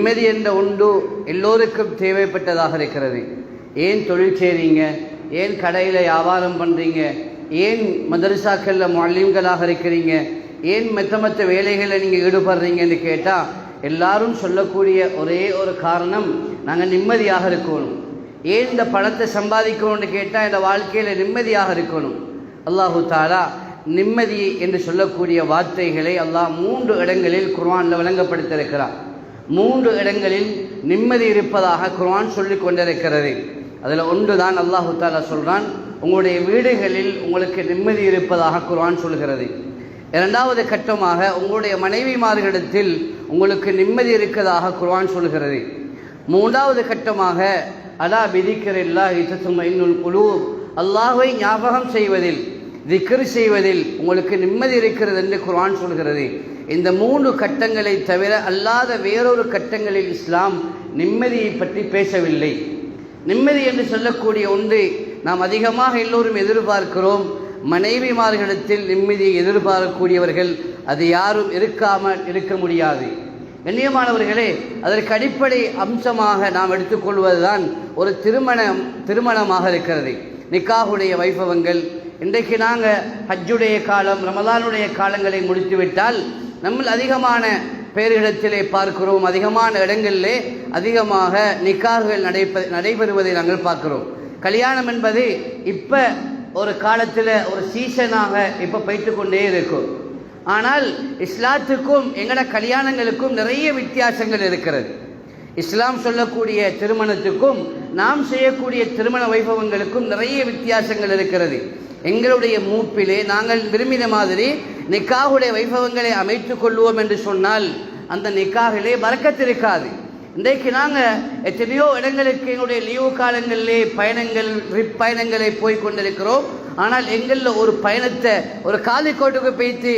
நிம்மதி என்ற ஒன்று எல்லோருக்கும் தேவைப்பட்டதாக இருக்கிறது. ஏன் தொழில் செய்கிறீங்க ஏன் கடையில் வியாபாரம் பண்ணுறீங்க ஏன் மதரசாக்களில் மொழிம்களாக இருக்கிறீங்க? ஏன் மெத்த மற்ற வேலைகளில் நீங்கள் ஈடுபடுறீங்கன்னு கேட்டால் எல்லாரும் சொல்லக்கூடிய ஒரே ஒரு காரணம் நாங்கள் நிம்மதியாக இருக்கணும். ஏன் இந்த பணத்தை சம்பாதிக்கணும்னு கேட்டால் இந்த வாழ்க்கையில் நிம்மதியாக இருக்கணும். அல்லாஹு தாலா நிம்மதி என்று சொல்லக்கூடிய வார்த்தைகளை அல்லாஹ் மூன்று இடங்களில் குர்ஆனில் விளங்கப்படுத்தியிருக்கிறார் மூன்று இடங்களில் நிம்மதி இருப்பதாக குர்ஆன் சொல்லி கொண்டிருக்கிறது. அதில் ஒன்று தான் அல்லாஹு தாலா சொல்கிறான் உங்களுடைய வீடுகளில் உங்களுக்கு நிம்மதி இருப்பதாக குர்ஆன் சொல்கிறது. இரண்டாவது கட்டமாக உங்களுடைய மனைவிமார்களிடத்தில் உங்களுக்கு நிம்மதி இருக்கிறதாக குர்ஆன் சொல்கிறது. மூன்றாவது கட்டமாக அலா பிதிக்கிறில்லா இத்தத்தும் இன்னுல் குழு அல்லாஹை ஞாபகம் செய்வதில் திக்ரு செய்வதில் உங்களுக்கு நிம்மதி இருக்கிறது என்று குர்ஆன் சொல்கிறது. இந்த மூன்று கட்டங்களை தவிர அல்லாத வேறொரு கட்டங்களில் இஸ்லாம் நிம்மதியை பற்றி பேசவில்லை. நிம்மதி என்று சொல்லக்கூடிய ஒன்று நாம் அதிகமாக எல்லோரும் எதிர்பார்க்கிறோம். மனைவிமார்களிடத்தில் நிம்மதியை எதிர்பார்க்கக்கூடியவர்கள் அது யாரும் இருக்காமல் இருக்க முடியாது. கண்ணியமானவர்களே அதற்கு அடிப்படை அம்சமாக நாம் எடுத்துக்கொள்வதுதான் ஒரு திருமணம் திருமணமாக இருக்கிறது. நிக்காகுடைய வைபவங்கள் இன்றைக்கு நாங்கள் ஹஜ்ஜுடைய காலம் ரமலானுடைய காலங்களை முடித்துவிட்டால் நம்ம அதிகமான பேரிடத்திலே பார்க்கிறோம் அதிகமான இடங்களிலே அதிகமாக நிக்காகுகள் நடைபெ நடைபெறுவதை நாங்கள் பார்க்கிறோம். கல்யாணம் என்பது இப்போ ஒரு காலத்தில் ஒரு சீசனாக இப்போ போய்த்து கொண்டே இருக்கும். ஆனால் இஸ்லாத்துக்கும் எங்கட கல்யாணங்களுக்கும் நிறைய வித்தியாசங்கள் இருக்கிறது. இஸ்லாம் சொல்லக்கூடிய திருமணத்துக்கும் நாம் செய்யக்கூடிய திருமண வைபவங்களுக்கும் நிறைய வித்தியாசங்கள் இருக்கிறது. எங்களுடைய மூப்பிலே நாங்கள் விரும்பின மாதிரி நிக்காகுடைய வைபவங்களை அமைத்துக் கொள்வோம் என்று சொன்னால் அந்த நிக்காகிலே மறக்கத்திருக்காது இன்றைக்கு நாங்கள் எத்தனையோ இடங்களுக்கு எங்களுடைய லீவு காலங்களிலே பயணங்கள் ட்ரிப் பயணங்களை போய் கொண்டிருக்கிறோம். ஆனால் எங்களில் ஒரு பயணத்தை ஒரு காலிக்கோட்டுக்கு போய்த்து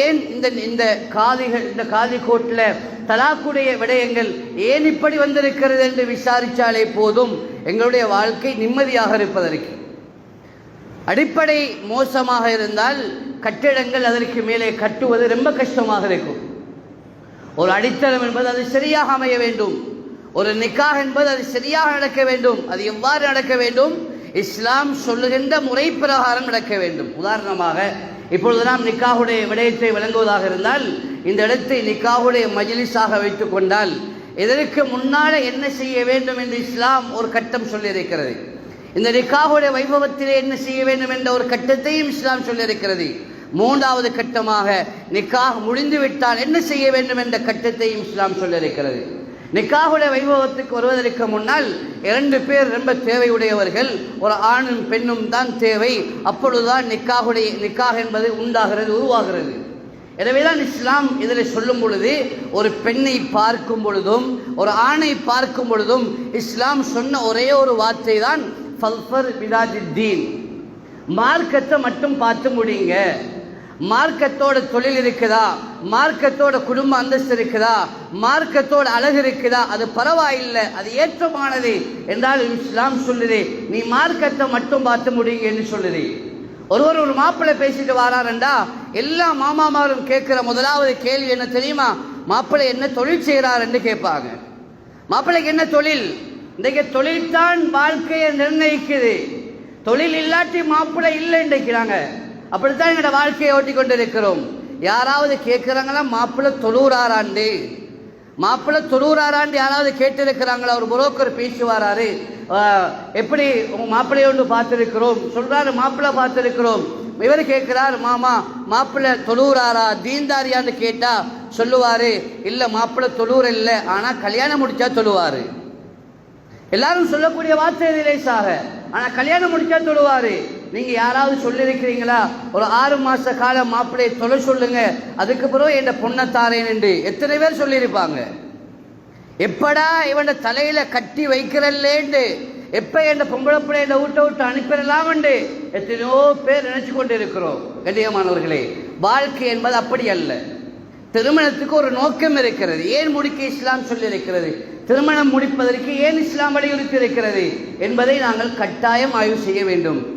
ஏன் இந்த இந்த காதிகள் இந்த காலிக்கோட்டில் தலாக்குடைய விடயங்கள் ஏன் இப்படி வந்திருக்கிறது என்று விசாரித்தாலே போதும். எங்களுடைய வாழ்க்கை நிம்மதியாக இருப்பதற்கு. அடிப்படை மோசமாக இருந்தால் கட்டிடங்கள் அதற்கு மேலே கட்டுவது ரொம்ப கஷ்டமாக இருக்கும். ஒரு அடித்தளம் என்பது அது சரியாக அமைய வேண்டும். ஒரு நிக்காக என்பது அது சரியாக நடக்க வேண்டும். அது எவ்வாறு நடக்க வேண்டும்? இஸ்லாம் சொல்லுகின்ற முறை பிரகாரம் நடக்க வேண்டும். உதாரணமாக இப்பொழுது நாம் நிக்காகுடைய விடயத்தை விளங்குவதாக இருந்தால் இந்த இடத்தை நிக்காகுடைய மஜிலிஸாக வைத்துக்கொண்டால் இதற்கு முன்னால் என்ன செய்ய வேண்டும் என்று இஸ்லாம் ஒரு கட்டம் சொல்லியிருக்கிறது. இந்த நிக்காவுடைய வைபவத்திலே என்ன செய்ய வேண்டும் என்ற ஒரு கட்டத்தையும் இஸ்லாம் சொல்லியிருக்கிறது. மூன்றாவது கட்டமாக நிக்காக முடிந்துவிட்டால் என்ன செய்ய வேண்டும் என்ற கட்டத்தையும் இஸ்லாம் சொல்லியிருக்கிறது. நிக்காகுடைய வைபவத்துக்கு வருவதற்கு முன்னால் இரண்டு பேர் ரொம்ப தேவையுடையவர்கள் ஒரு ஆணும் பெண்ணும் தான் தேவை. அப்பொழுதுதான் நிக்காகுடைய நிக்காக என்பது உண்டாகிறது உருவாகிறது. எனவேதான் இஸ்லாம் இதில் சொல்லும் பொழுது ஒரு பெண்ணை பார்க்கும் பொழுதும் ஒரு ஆணை பார்க்கும் பொழுதும் இஸ்லாம் சொன்ன ஒரே ஒரு வார்த்தை தான் ஃபல்ஃபர் பிதாஜித்தீன் மார்க்கத்தை மட்டும் பார்த்து முடியுங்க. மார்க்கத்தோட தொழில் இருக்குதா? மார்க்கத்தோட குடும்ப அந்தஸ்து இருக்குதா? மார்க்கத்தோட அழகு இருக்குதா? அது பரவாயில்லை அது ஏற்றமானது என்றால் இஸ்லாம் சொல்லுது நீ மார்க்கத்தை மட்டும் பார்த்து முடியுங்கன்னு சொல்லுது. ஒருவர் ஒரு மாப்பிள்ளை பேசிட்டு வாராருண்டா எல்லா மாமாமாரும் கேட்குற முதலாவது கேள்வி என்ன தெரியுமா? மாப்பிள்ளை என்ன தொழில் செய்கிறாருன்னு கேட்பாங்க. மாப்பிள்ளைக்கு என்ன தொழில்? இன்றைக்கு தொழில்தான் வாழ்க்கையை நிர்ணயிக்குது. தொழில் இல்லாட்டி மாப்பிள்ளை இல்லை இன்றைக்கிறாங்க அப்படித்தான் எங்களோட வாழ்க்கையை ஓட்டி கொண்டு இருக்கிறோம் யாராவது கேட்குறாங்களா மாப்பிள்ளை தொழூறாராண்டு மாப்பிள்ளை தொழூறாராண்டு யாராவது கேட்டிருக்கிறாங்களா? ஒரு புரோக்கர் பேசுவாராரு. எப்படி உங்கள் மாப்பிள்ளையை ஒன்று பார்த்துருக்கிறோம்? சொல்கிறாரு மாப்பிள்ளை பார்த்துருக்கிறோம். இவர் கேட்கிறார் மாமா மாப்பிள்ளை தொழூறாரா தீன்தாரியான்னு கேட்டால் சொல்லுவார். இல்லை மாப்பிள்ளை தொழூர் இல்லை ஆனால் கல்யாணம் முடித்தா சொல்லுவார் எல்லாரும் சொல்லக்கூடிய வார்த்தை லேசாக. ஆனால் கல்யாணம் முடிச்சா தொழுவாரு நீங்க யாராவது சொல்லியிருக்கிறீங்களா ஒரு ஆறு மாச காலம் மாப்பிள்ளையை தொலை சொல்லுங்க. அதுக்கு பிறகு என் பொண்ணை தாரேன் என்று. எத்தனை பேர் சொல்லியிருப்பாங்க? எப்படா இவன் தலையில கட்டி வைக்கிறல்லேண்டு எப்ப என் பொம்பளை பிள்ளைய விட்ட விட்டு அனுப்பிடலாம்ண்டு எத்தனையோ பேர் நினைச்சு கொண்டு இருக்கிறோம் கண்ணியமானவர்களே வாழ்க்கை என்பது அப்படி அல்ல. திருமணத்துக்கு ஒரு நோக்கம் இருக்கிறது. ஏன் முடிக்க இஸ்லாம் சொல்லியிருக்கிறது? திருமணம் முடிப்பதற்கு ஏன் இஸ்லாம் வலியுறுத்தி இருக்கிறது என்பதை நாங்கள் கட்டாயம் ஆய்வு செய்ய வேண்டும்.